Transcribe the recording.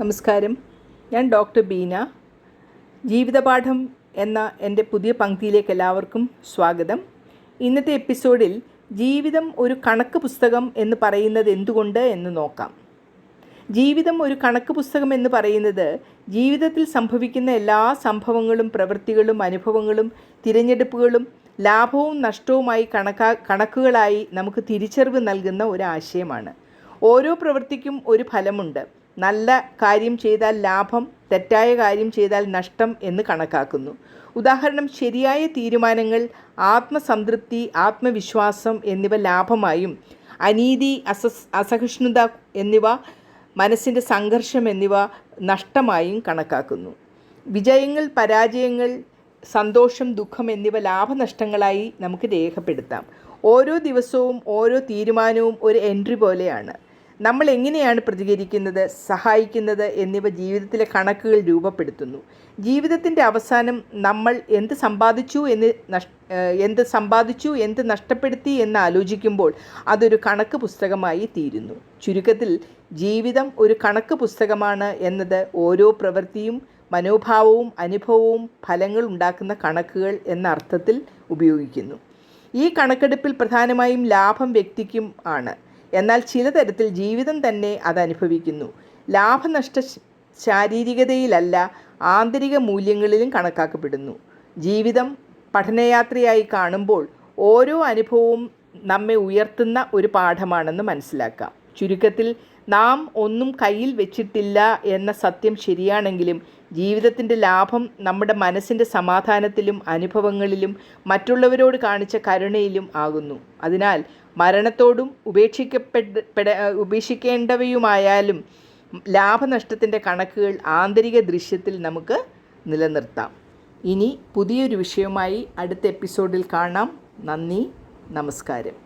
നമസ്കാരം. ഞാൻ ഡോക്ടർ ബീന. ജീവിതപാഠം എന്ന എന്റെ പുതിയ പങ്ക്തിയിലേക്ക് എല്ലാവർക്കും സ്വാഗതം. ഇന്നത്തെ എപ്പിസോഡിൽ ജീവിതം ഒരു കണക്ക് പുസ്തകം എന്ന് പറയുന്നത് എന്തുകൊണ്ട് എന്ന് നോക്കാം. ജീവിതം ഒരു കണക്ക് പുസ്തകം എന്ന് പറയുന്നത് ജീവിതത്തിൽ സംഭവിക്കുന്ന എല്ലാ സംഭവങ്ങളും പ്രവൃത്തികളും അനുഭവങ്ങളും തിരഞ്ഞെടുപ്പുകളും ലാഭവും നഷ്ടവുമായി കണക്കാ കണക്കുകളായി നമുക്ക് തിരിച്ചറിവ് നൽകുന്ന ഒരു ആശയമാണ്. ഓരോ പ്രവൃത്തിക്കും ഒരു ഫലമുണ്ട്. നല്ല കാര്യം ചെയ്താൽ ലാഭം തെറ്റായ കാര്യം ചെയ്താൽ നഷ്ടം എന്ന് കണക്കാക്കുന്നു. ഉദാഹരണം ശരിയായ തീരുമാനങ്ങൾ ആത്മസംതൃപ്തി ആത്മവിശ്വാസം എന്നിവ ലാഭമായും അനീതി അസസ് അസഹിഷ്ണുത എന്നിവ മനസ്സിന്റെ സംഘർഷം എന്നിവ നഷ്ടമായും കണക്കാക്കുന്നു. വിജയങ്ങൾ പരാജയങ്ങൾ സന്തോഷം ദുഃഖം എന്നിവ ലാഭനഷ്ടങ്ങളായി നമുക്ക് രേഖപ്പെടുത്താം. ഓരോ ദിവസവും ഓരോ തീരുമാനവും ഒരു എൻട്രി പോലെയാണ്. നമ്മൾ എങ്ങനെയാണ് പ്രതികരിക്കുന്നത് സഹായിക്കുന്നത് എന്നിവ ജീവിതത്തിലെ കണക്കുകൾ രൂപപ്പെടുത്തുന്നു. ജീവിതത്തിന്റെ അവസാനം നമ്മൾ എന്ത് സമ്പാദിച്ചു എന്ന് നഷ് എന്ത് സമ്പാദിച്ചു എന്ത് നഷ്ടപ്പെടുത്തി എന്ന് ആലോചിക്കുമ്പോൾ അതൊരു കണക്ക് പുസ്തകമായി തീരുന്നു. ചുരുക്കത്തിൽ ജീവിതം ഒരു കണക്ക് പുസ്തകമാണ് എന്നത് ഓരോ പ്രവൃത്തിയും മനോഭാവവും അനുഭവവും ഫലങ്ങൾ ഉണ്ടാക്കുന്ന കണക്കുകൾ എന്ന അർത്ഥത്തിൽ ഉപയോഗിക്കുന്നു. ഈ കണക്കെടുപ്പിൽ പ്രധാനമായും ലാഭം വ്യക്തിക്കും ആണ്. എന്നാൽ ചില തരത്തിൽ ജീവിതം തന്നെ അതനുഭവിക്കുന്നു. ലാഭനഷ്ട ശാരീരികതയിലല്ല ആന്തരിക മൂല്യങ്ങളിലും കണക്കാക്കപ്പെടുന്നു. ജീവിതം പഠനയാത്രയായി കാണുമ്പോൾ ഓരോ അനുഭവവും നമ്മെ ഉയർത്തുന്ന ഒരു പാഠമാണെന്ന് മനസ്സിലാക്കാം. ചുരുക്കത്തിൽ നാം ഒന്നും കയ്യിൽ വെച്ചിട്ടില്ല എന്ന സത്യം ശരിയാണെങ്കിലും ജീവിതത്തിന്റെ ലാഭം നമ്മുടെ മനസ്സിന്റെ സമാധാനത്തിലും അനുഭവങ്ങളിലും മറ്റുള്ളവരോട് കാണിച്ച കരുണയിലും ആകുന്നു. അതിനാൽ മരണത്തോടും ഉപേക്ഷിക്കപ്പെട ഉപേക്ഷിക്കേണ്ടവയുമായാലും ലാഭനഷ്ടത്തിന്റെ കണക്കുകൾ ആന്തരിക ദൃശ്യത്തിൽ നമുക്ക് നിലനിർത്താം. ഇനി പുതിയൊരു വിഷയവുമായി അടുത്ത എപ്പിസോഡിൽ കാണാം. നന്ദി നമസ്കാരം.